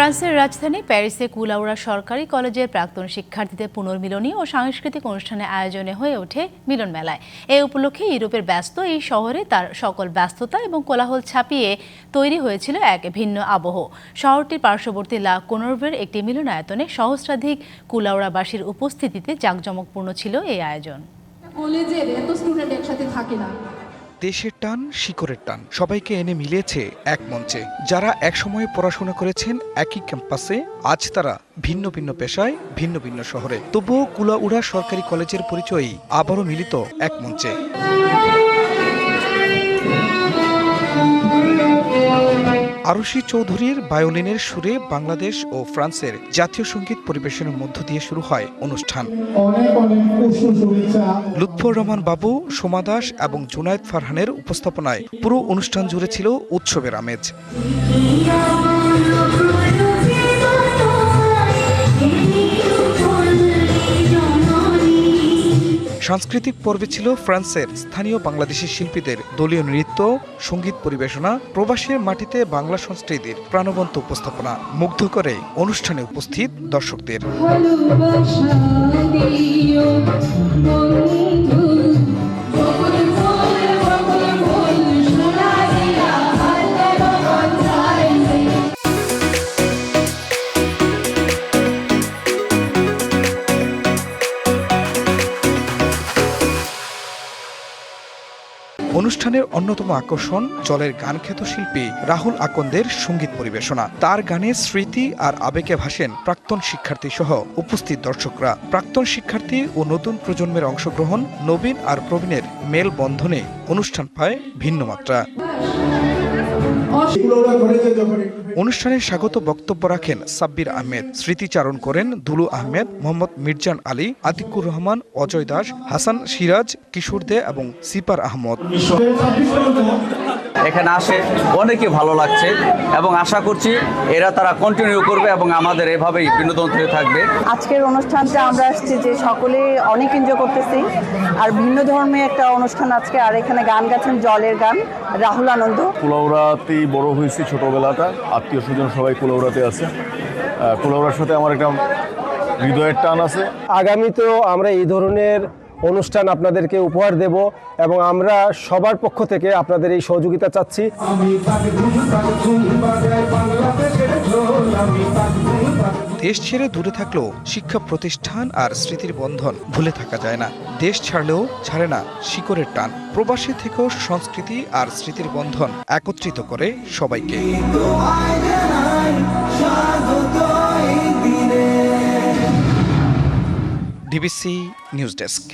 ফ্রান্সের রাজধানী প্যারিসে কুলাউড়া সরকারি কলেজের প্রাক্তন শিক্ষার্থীদের পুনর্মিলনী ও সাংস্কৃতিক অনুষ্ঠানে আয়োজনে হয়ে ওঠে মিলন মেলায়। এই উপলক্ষে ইউরোপের ব্যস্ত এই শহরে তার সকল ব্যস্ততা এবং কোলাহল ছাপিয়ে তৈরি হয়েছিল এক ভিন্ন আবহ। শহরটির পার্শ্ববর্তী লা কোনর্ভের একটি মিলনায়তনে সহস্রাধিক কুলাউড়াবাসীর উপস্থিতিতে জাঁকজমকপূর্ণ ছিল এই আয়োজন। কলেজের এত স্টুডেন্ট একসাথে থাকে না। দেশের টান, শিকড়ের টান, সবাইকে এনে মিলিয়েছে এক মঞ্চে। যারা একসময় পড়াশোনা করেছেন একই ক্যাম্পাসে, আজ তারা ভিন্ন ভিন্ন পেশায়, ভিন্ন ভিন্ন শহরে। তবুও কুলাউড়া সরকারি কলেজের পরিচয়ই আবারও মিলিত এক মঞ্চে। আরশি চৌধুরীর বায়োলিনের সুরে বাংলাদেশ ও ফ্রান্সের জাতীয় সংগীত পরিবেশনের মধ্য দিয়ে শুরু হয় অনুষ্ঠান। লুৎফর রহমান বাবু সোমা দাস এবং জুনায়দ ফারহানের উপস্থাপনায় পুরো অনুষ্ঠান জুড়ে ছিল উৎসবের আমেজ। সাংস্কৃতিক পর্বে ছিল ফ্রান্সের স্থানীয় বাংলাদেশি শিল্পীদের দলীয় নৃত্য, সংগীত পরিবেশনা প্রবাসীর মাটিতে বাংলা সংস্কৃতির প্রাণবন্ত উপস্থাপনা, মুগ্ধ করে অনুষ্ঠানে উপস্থিত দর্শকদের। অনুষ্ঠানের অন্যতম আকর্ষণ জলের গানখ্যাত শিল্পী রাহুল আকন্দের সংগীত পরিবেশনা। তার গানে স্মৃতি আর আবেগে ভাসেন প্রাক্তন শিক্ষার্থী সহ উপস্থিত দর্শকরা। প্রাক্তন শিক্ষার্থী ও নতুন প্রজন্মের অংশগ্রহণ নবীন আর প্রবীণের মেল বন্ধনে অনুষ্ঠান পায় ভিন্ন মাত্রা অনুষ্ঠানে স্বাগত বক্তব্য রাখেন সাব্বির আহমেদ। স্মৃতিচারণ করেন দুলু আহমেদ মোহাম্মদ মির্জান আলী আতিকুর রহমান অজয় দাস হাসান সিরাজ কিশোর দে এবং সিপার আহমদ। এখানে আসে অনেকে ভালো লাগছে এবং আশা করছি এরা তারা কন্টিনিউ করবে এবং আমাদের এভাবেই বিনোদন হয়ে থাকবে। আজকের অনুষ্ঠানটা আমরা আসছি যে সকলে অনেক এনজয় করতেছি। আর ভিন্ন ধর্মী একটা অনুষ্ঠান আজকে আর এখানে গান গাচ্ছেন জলের গান রাহুল আনন্দ। কুলাউড়াতেই বড় হয়েছি ছোটবেলাটা। আত্মীয় স্বজন সবাই কুলাউড়াতে আছে। কুলৌড়ার কুলাউড়ার সাথে আমার একটা হৃদয়ের টান আছে। আগামীতেও আমরা এই ধরনের অনুষ্ঠান আপনাদেরকে উপহার দেব এবং আমরা সবার পক্ষ থেকে আপনাদের এই সহযোগিতা চাচ্ছি। দেশ ছেড়ে দূরে থাকলেও শিক্ষা প্রতিষ্ঠান আর স্মৃতির বন্ধন ভুলে থাকা যায় না। দেশ ছাড়লেও ছাড়ে না শিকড়ের টান। প্রবাসী থেকেও সংস্কৃতি আর স্মৃতির বন্ধন একত্রিত করে সবাইকে। DBC news desk.